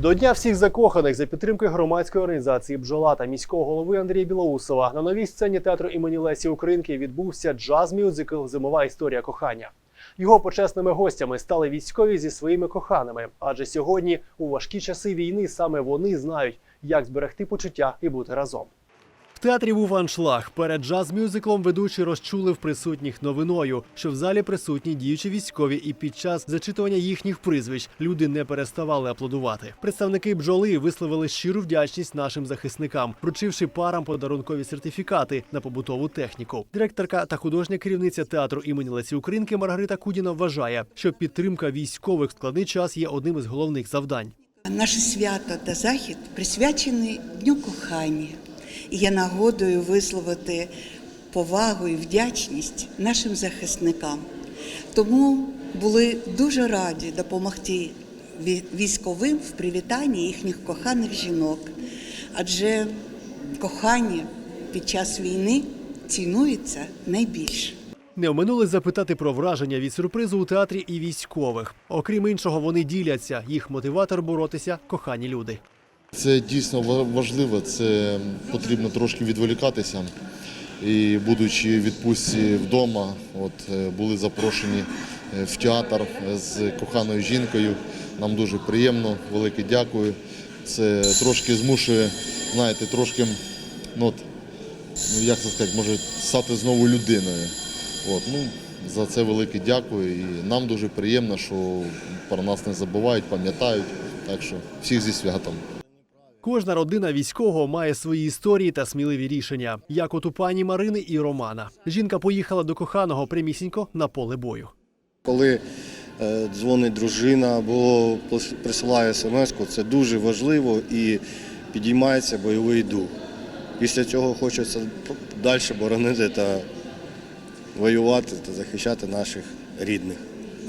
До Дня всіх закоханих за підтримки громадської організації Бджола та міського голови Андрія Білоусова на новій сцені театру імені Лесі Українки відбувся джаз-мюзикл Зимова історія кохання. Його почесними гостями стали військові зі своїми коханими, адже сьогодні, у важкі часи війни, саме вони знають, як зберегти почуття і бути разом. В театрі був аншлаг. Перед джаз-мюзиклом ведучі розчулив присутніх новиною, що в залі присутні діючі військові, і під час зачитування їхніх прізвищ люди не переставали аплодувати. Представники бджоли висловили щиру вдячність нашим захисникам, вручивши парам подарункові сертифікати на побутову техніку. Директорка та художня керівниця театру імені Лесі Українки Маргарита Кудіна вважає, що підтримка військових в складний час є одним із головних завдань. Наше свято та захід присвячений Дню кохання і є нагодою висловити повагу і вдячність нашим захисникам. Тому були дуже раді допомогти військовим в привітанні їхніх коханих жінок, адже кохання під час війни цінується найбільше. Не оминули запитати про враження від сюрпризу у театрі і військових. Окрім іншого, вони діляться. Їх мотиватор боротися кохані люди. Це дійсно важливо, це потрібно трошки відволікатися. І будучи в відпустці вдома, от е, були запрошені е, в театр з коханою жінкою. Нам дуже приємно, велике дякую. Це трошки змушує, знаєте, трошки, ну, от, ну як це сказати, може стати знову людиною. От, ну, за це велике дякую. І нам дуже приємно, що про нас не забувають, пам'ятають. Так що всіх зі святом. Кожна родина військового має свої історії та сміливі рішення, як от у пані Марини і Романа. Жінка поїхала до коханого прямісінько на поле бою. Коли е, дзвонить дружина або присилає смс, це дуже важливо і підіймається бойовий дух. Після цього хочеться далі боронити та воювати та захищати наших рідних.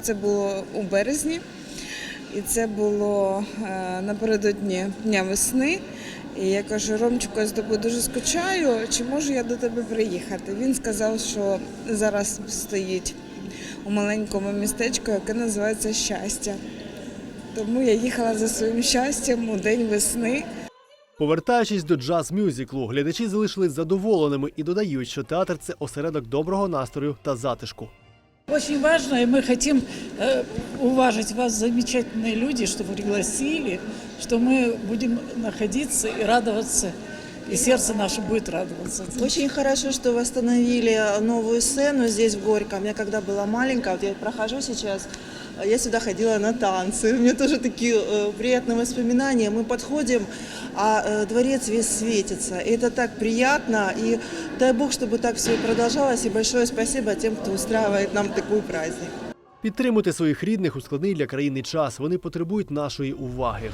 Це було у березні, і це було е, напередодні Дня весни. І я кажу, Ромчику, я з тобою дуже скучаю, чи можу я до тебе приїхати? Він сказав, що зараз стоїть у маленькому містечку, яке називається Щастя. Тому я їхала за своїм щастям у день весни. Повертаючись до джаз-мюзиклу, глядачі залишились задоволеними і додають, що театр це осередок доброго настрою та затишку. Очень важно, и мы хотим э, уважить вас, замечательные люди, что вы пригласили, что мы будем находиться и радоваться, и сердце наше будет радоваться. Очень хорошо, что восстановили новую сцену здесь, в Горьком. Я когда была маленькая, вот я прохожу сейчас, я сюда ходила на танцы. У меня тоже такие э, приятные воспоминания. Мы подходим, а э, дворец весь светится. И это так приятно. И дай Бог, чтобы так все и продолжалось. И большое спасибо тем, кто устраивает нам такой праздник. Підтримуйте своїх рідних у складний для країни час. Вони потребують нашої уваги.